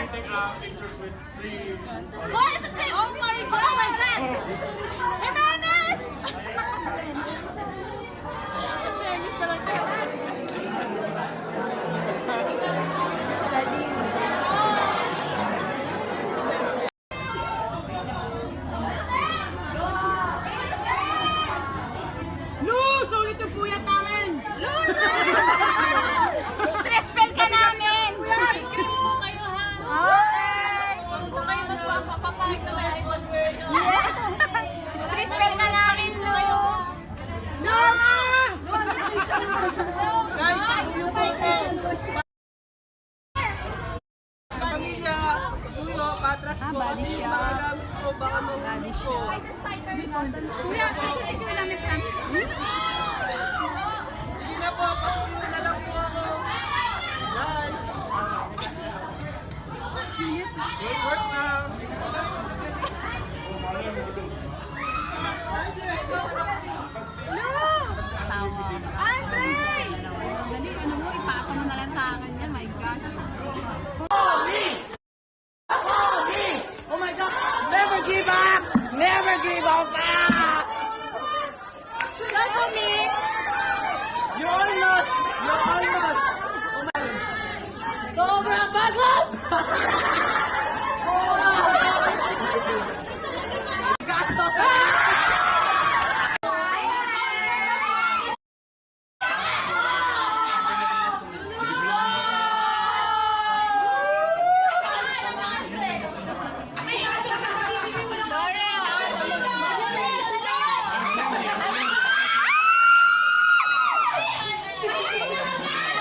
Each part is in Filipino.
can take uh, pictures with three. Hoy, ba't- Oh my God! Oh my God! Jimenez! Jimenez talaga. Lu! Sulit yung puyat namin! Patras po kasi yung mga gamit ko, baka mahulog ko. Kuya, kasi secure namin promise. Sige na po, pasuyo na lang po ako. Guys! Good work now! Andre! Dali, ano mo, ipasa mo na lang sa akin yan. My God. Oh my God! Never give up! Never give up! Ah! Go, me! You almost! You almost! Oh my Sobrang bagot! Gastos!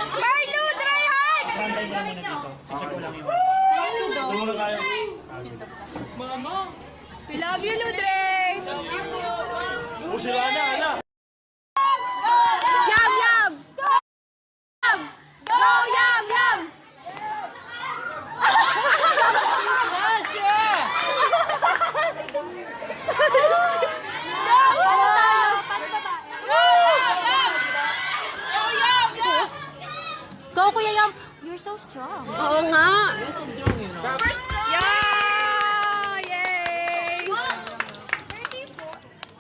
Marlo, dry hard! Standby mo muna dito. Check ko lang yung... Tulungan tayo. We love you, Ludre! Oh, sila na, ala! Yum, yum! Yum! Go, yum, yum! Go, Kuya Yam. You're so strong. Oo nga. Super strong! Yeah! Yay!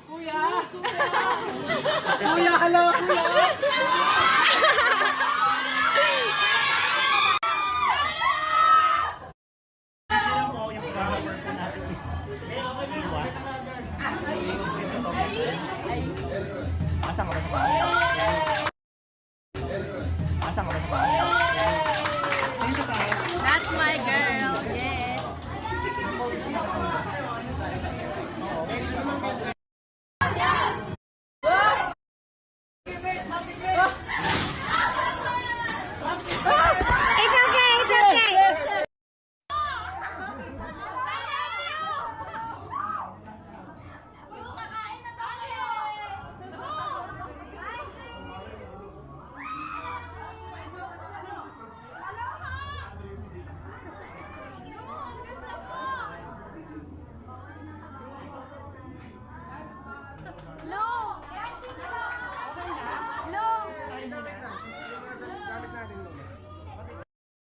Kuya! Kuya, hello, kuya! Amen.